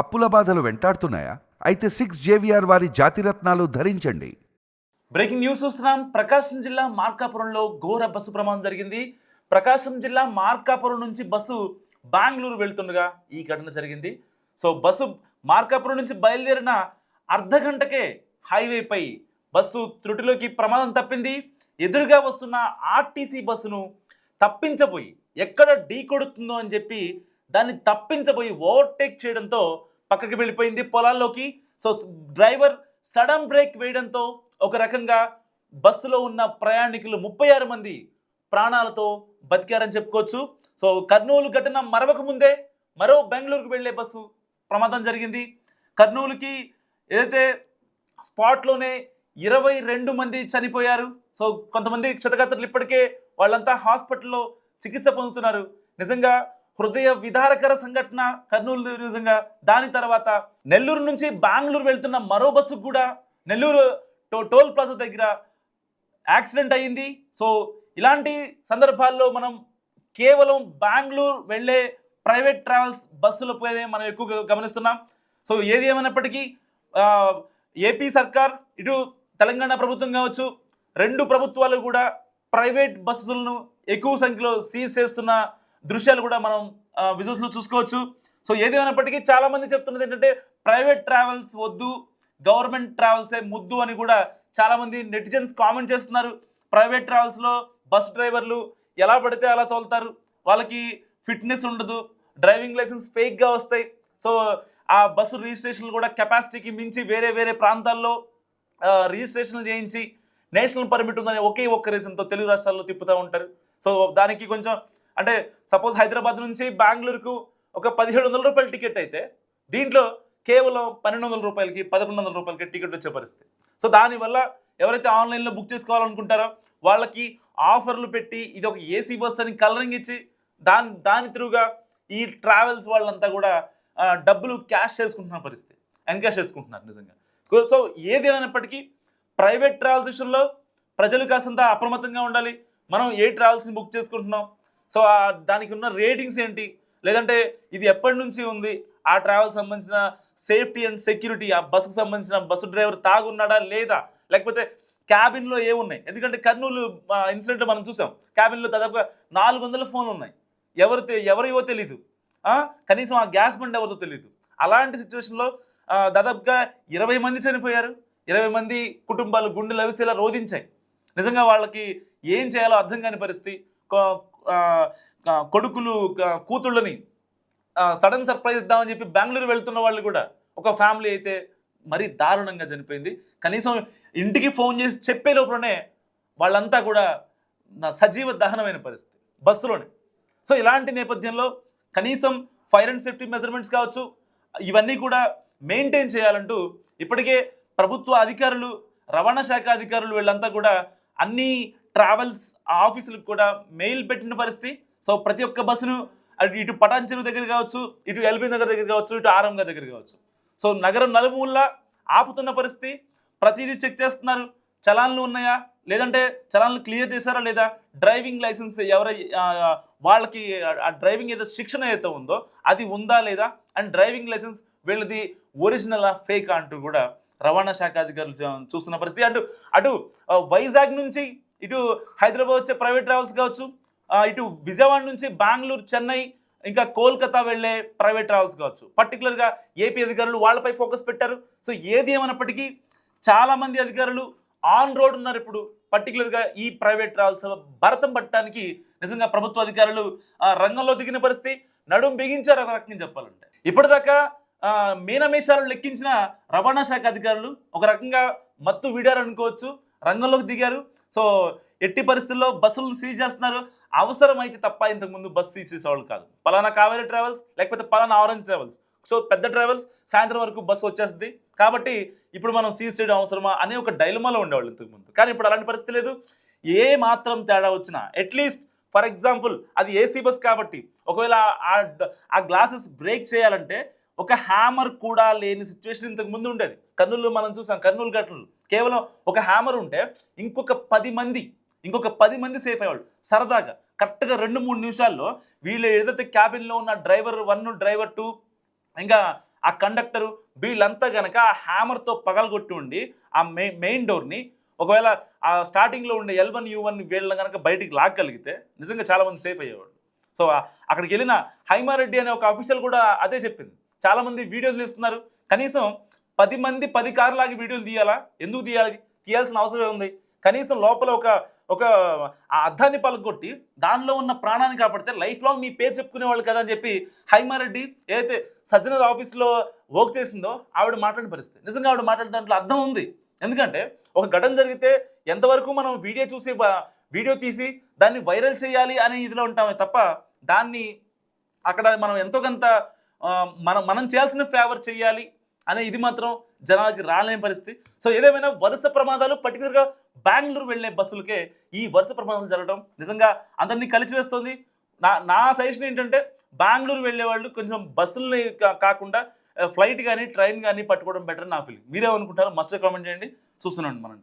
అప్పుల బాధలు వెంటాడుతున్నాయా? అయితే సిక్స్ జేవిఆర్ వారి జాతిరత్నాలు ధరించండి. బ్రేకింగ్ న్యూస్ చూస్తున్నాం. ప్రకాశం జిల్లా మార్కాపురంలో ఘోర బస్సు ప్రమాదం జరిగింది. ప్రకాశం జిల్లా మార్కాపురం నుంచి బస్సు బెంగళూరు వెళ్తుండగా ఈ ఘటన జరిగింది. సో బస్సు మార్కాపురం నుంచి బయలుదేరిన అర్ధ గంటకే హైవేపై బస్సు త్రుటిలోకి ప్రమాదం తప్పింది. ఎదురుగా వస్తున్న ఆర్టీసీ బస్సును తప్పించబోయి ఎక్కడ ఢీ కొడుతుందో అని చెప్పి దాన్ని తప్పించబోయి ఓవర్టేక్ చేయడంతో పక్కకి వెళ్ళిపోయింది పొలాల్లోకి. సో డ్రైవర్ సడన్ బ్రేక్ వేయడంతో ఒక రకంగా బస్సులో ఉన్న ప్రయాణికులు ముప్పై ఆరు మంది ప్రాణాలతో బతికారని చెప్పుకోవచ్చు. సో కర్నూలు ఘటన మరవక ముందే మరో బెంగళూరుకు వెళ్ళే బస్సు ప్రమాదం జరిగింది. కర్నూలుకి ఏదైతే స్పాట్లోనే ఇరవై రెండు మంది చనిపోయారు. సో కొంతమంది క్షతగాత్రులు ఇప్పటికే వాళ్ళంతా హాస్పిటల్లో చికిత్స పొందుతున్నారు. నిజంగా హృదయ విధారకర సంఘటన కర్నూలు నిజంగా దాని తర్వాత నెల్లూరు నుంచి బెంగళూరు వెళ్తున్న మరో బస్సు కూడా నెల్లూరు టో టోల్ ప్లాజా దగ్గర యాక్సిడెంట్ అయ్యింది. సో ఇలాంటి సందర్భాల్లో మనం కేవలం బెంగళూరు వెళ్ళే ప్రైవేట్ ట్రావెల్స్ బస్సులపైనే మనం ఎక్కువగా గమనిస్తున్నాం. సో ఏది ఏమైనప్పటికీ ఏపీ సర్కార్ ఇటు తెలంగాణ ప్రభుత్వం కావచ్చు రెండు ప్రభుత్వాలు కూడా ప్రైవేట్ బస్సులను ఎక్కువ సంఖ్యలో సీజ్ చేస్తున్న దృశ్యాలు కూడా మనం విజువల్స్లో చూసుకోవచ్చు. సో ఏది చాలామంది చెప్తున్నది ఏంటంటే ప్రైవేట్ ట్రావెల్స్ వద్దు గవర్నమెంట్ ట్రావెల్సే ముద్దు అని కూడా చాలామంది నెటిజన్స్ కామెంట్ చేస్తున్నారు. ప్రైవేట్ ట్రావెల్స్లో బస్ డ్రైవర్లు ఎలా పడితే అలా తోలుతారు? వాళ్ళకి ఫిట్నెస్ ఉండదు డ్రైవింగ్ లైసెన్స్ ఫేక్గా వస్తాయి. సో ఆ బస్సు రిజిస్ట్రేషన్లు కూడా కెపాసిటీకి మించి వేరే వేరే ప్రాంతాల్లో రిజిస్ట్రేషన్లు చేయించి నేషనల్ పర్మిట్ ఉందని ఒకే ఒక్క రీజన్తో తెలుగు రాష్ట్రాల్లో తిప్పుతూ ఉంటారు. సో దానికి కొంచెం అంటే సపోజ్ హైదరాబాద్ నుంచి బెంగళూరుకు ఒక పదిహేడు వందల రూపాయల టికెట్ అయితే దీంట్లో కేవలం పన్నెండు వందల రూపాయలకి పదకొండు వందల రూపాయలకి టికెట్ వచ్చే పరిస్థితి. సో దానివల్ల ఎవరైతే ఆన్లైన్లో బుక్ చేసుకోవాలనుకుంటారో వాళ్ళకి ఆఫర్లు పెట్టి ఇది ఒక ఏసీ బస్ అని కలరింగ్ ఇచ్చి దాని దాని త్రూగా ఈ ట్రావెల్స్ వాళ్ళంతా కూడా డబ్బులు క్యాష్ చేసుకుంటున్న పరిస్థితి. ఎన్కాష్ చేసుకుంటున్నారు నిజంగా. సో ఏది అయినప్పటికీ ప్రైవేట్ ట్రావెల్స్ విషయంలో ప్రజలు కాసంత అప్రమత్తంగా ఉండాలి. మనం ఏ ట్రావెల్స్ని బుక్ చేసుకుంటున్నాం? సో దానికి ఉన్న రేటింగ్స్ ఏంటి? లేదంటే ఇది ఎప్పటి నుంచి ఉంది? ఆ ట్రావెల్ సంబంధించిన సేఫ్టీ అండ్ సెక్యూరిటీ ఆ బస్సుకు సంబంధించిన బస్సు డ్రైవర్ తాగున్నాడా లేదా? లేకపోతే క్యాబిన్లో ఏమున్నాయి? ఎందుకంటే కర్నూలు ఇన్సిడెంట్ మనం చూసాం. క్యాబిన్లో దాదాపుగా నాలుగు వందల ఫోన్లు ఉన్నాయి. ఎవరు ఎవరివో తెలీదు. కనీసం ఆ గ్యాస్ బండ్ ఎవరితో తెలియదు అలాంటి సిచ్యువేషన్లో దాదాపుగా ఇరవై మంది చనిపోయారు. ఇరవై మంది కుటుంబాలు గుండెలు అవిసేలా రోధించాయి. నిజంగా వాళ్ళకి ఏం చేయాలో అర్థం కాని పరిస్థితి. కొడుకులు కూతుళ్ళని సడన్ సర్ప్రైజ్ ఇద్దామని చెప్పి బెంగళూరు వెళ్తున్న వాళ్ళు కూడా ఒక ఫ్యామిలీ అయితే మరీ దారుణంగా చనిపోయింది. కనీసం ఇంటికి ఫోన్ చేసి చెప్పే లోపలనే వాళ్ళంతా కూడా సజీవ దహనమైన పరిస్థితి బస్సులోనే. సో ఇలాంటి నేపథ్యంలో కనీసం ఫైర్ అండ్ సేఫ్టీ మెజర్మెంట్స్ కావచ్చు ఇవన్నీ కూడా మెయింటైన్ చేయాలంటూ ఇప్పటికే ప్రభుత్వ అధికారులు రవాణా శాఖ అధికారులు వీళ్ళంతా కూడా అన్ని ట్రావెల్స్ ఆఫీసులకు కూడా మెయిల్ పెట్టిన పరిస్థితి. సో ప్రతి ఒక్క బస్సును అటు ఇటు పటాన్ చెరువు దగ్గర కావచ్చు ఇటు ఎల్బీ నగర్ దగ్గర కావచ్చు ఇటు ఆరంగా దగ్గర కావచ్చు. సో నగరం నలుమూలలా ఆపుతున్న పరిస్థితి. ప్రతిదీ చెక్ చేస్తున్నారు. చలాన్లు ఉన్నాయా? లేదంటే చలాన్లు క్లియర్ చేశారా లేదా? డ్రైవింగ్ లైసెన్స్ ఎవరై వాళ్ళకి ఆ డ్రైవింగ్ ఏదో శిక్షణ ఏదైతే ఉందో అది ఉందా లేదా? అండ్ డ్రైవింగ్ లైసెన్స్ వీళ్ళది ఒరిజినల్ ఫేక్ అంటూ కూడా రవాణా శాఖ అధికారులు చూస్తున్న పరిస్థితి. అటు అటు వైజాగ్ నుంచి ఇటు హైదరాబాద్ వచ్చే ప్రైవేట్ ట్రావెల్స్ కావచ్చు ఇటు విజయవాడ నుంచి బెంగళూరు చెన్నై ఇంకా కోల్కతా వెళ్ళే ప్రైవేట్ ట్రావెల్స్ కావచ్చు. పర్టికులర్గా ఏపీ అధికారులు వాళ్ళపై ఫోకస్ పెట్టారు. సో ఏది ఏమైనప్పటికీ చాలామంది అధికారులు ఆన్ రోడ్ ఉన్నారు ఇప్పుడు. పర్టికులర్గా ఈ ప్రైవేట్ ట్రావెల్స్ భరతం పట్టడానికి నిజంగా ప్రభుత్వ అధికారులు రంగంలో దిగిన పరిస్థితి నడుం బిగించారు ఒక రకంగా చెప్పాలంటే. ఇప్పటిదాకా మీనమేషాలు లెక్కించిన రవాణా శాఖ అధికారులు ఒక రకంగా మత్తు వీడారు అనుకోవచ్చు రంగంలోకి దిగారు. సో ఎట్టి పరిస్థితుల్లో బస్సులను సీజ్ చేస్తున్నారు. అవసరమైతే తప్ప ఇంతకుముందు బస్సు తీసేసేవాళ్ళు కాదు. పలానా కావేరీ ట్రావెల్స్ లేకపోతే పలానా ఆరెంజ్ ట్రావెల్స్. సో పెద్ద ట్రావెల్స్ సాయంత్రం వరకు బస్సు వచ్చేస్తుంది. కాబట్టి ఇప్పుడు మనం సీజ్ చేయడం అవసరమా అనే ఒక డైలమాలో ఉండేవాళ్ళు ఇంతకుముందు కానీ ఇప్పుడు అలాంటి పరిస్థితి లేదు. ఏ మాత్రం తేడా వచ్చినా అట్లీస్ట్ ఫర్ ఎగ్జాంపుల్ అది ఏసీ బస్ కాబట్టి ఒకవేళ ఆ ఆ గ్లాసెస్ బ్రేక్ చేయాలంటే ఒక హ్యామర్ కూడా లేని సిచ్యువేషన్ ఇంతకు ముందు ఉండేది. కర్నూలు మనం చూసాం కర్నూలు ఘటనలు కేవలం ఒక హ్యామర్ ఉంటే ఇంకొక పది మంది ఇంకొక పది మంది సేఫ్ అయ్యేవాళ్ళు. సరదాగా కరెక్ట్గా రెండు మూడు నిమిషాల్లో వీళ్ళు ఏదైతే క్యాబిన్లో ఉన్న డ్రైవర్ వన్ డ్రైవర్ టూ ఇంకా ఆ కండక్టరు వీళ్ళంతా కనుక ఆ హ్యామర్తో పగలగొట్టి ఉండి ఆ మెయిన్ మెయిన్ డోర్ని ఒకవేళ ఆ స్టార్టింగ్లో ఉండే ఎల్ వన్ యూ వన్ వీళ్ళని కనుక బయటికి లాక్కగలిగితే నిజంగా చాలామంది సేఫ్ అయ్యేవాళ్ళు. సో అక్కడికి వెళ్ళిన హైమారెడ్డి అనే ఒక అఫీషియల్ కూడా అదే చెప్పింది. చాలామంది వీడియోలు తీస్తున్నారు. కనీసం పది మంది పది కార్లాగి వీడియోలు తీయాలా? ఎందుకు తీయాలి? తీయాల్సిన అవసరం ఉంది కనీసం లోపల ఒక ఒక ఆ అద్దాన్ని పలగొట్టి దానిలో ఉన్న ప్రాణాన్ని కాపాడితే లైఫ్ లాంగ్ మీ పేరు చెప్పుకునేవాళ్ళు కదా అని చెప్పి హైమారెడ్డి ఏదైతే సజ్జనర్ ఆఫీస్లో వర్క్ చేసిందో ఆవిడ మాట్లాడిన పరిస్థితి. నిజంగా ఆవిడ మాట్లాడిన దాంట్లో అర్థం ఉంది. ఎందుకంటే ఒక ఘటన జరిగితే ఎంతవరకు మనం వీడియో చూసి వీడియో తీసి దాన్ని వైరల్ చేయాలి అనే ఇదిలో ఉంటామే తప్ప దాన్ని అక్కడ మనం ఎంతో కొంత మనం మనం చేయాల్సిన ఫేవర్ చేయాలి అనే ఇది మాత్రం జనాలకి రాలేని పరిస్థితి. సో ఏదేమైనా వరుస ప్రమాదాలు పర్టికులర్గా బెంగళూరు వెళ్ళే బస్సులకే ఈ వరుస ప్రమాదాలు జరగడం నిజంగా అందరినీ కలిచివేస్తుంది నా నా సజెషన్ ఏంటంటే బెంగళూరు వెళ్ళే వాళ్ళు కొంచెం బస్సుల్ని కా- కాకుండా ఫ్లైట్ కానీ ట్రైన్ కానీ పట్టుకోవడం బెటర్ నా ఫీలింగ్ మీరేమనుకుంటారో మస్ట్ కామెంట్ చేయండి. చూస్తున్నాను మనం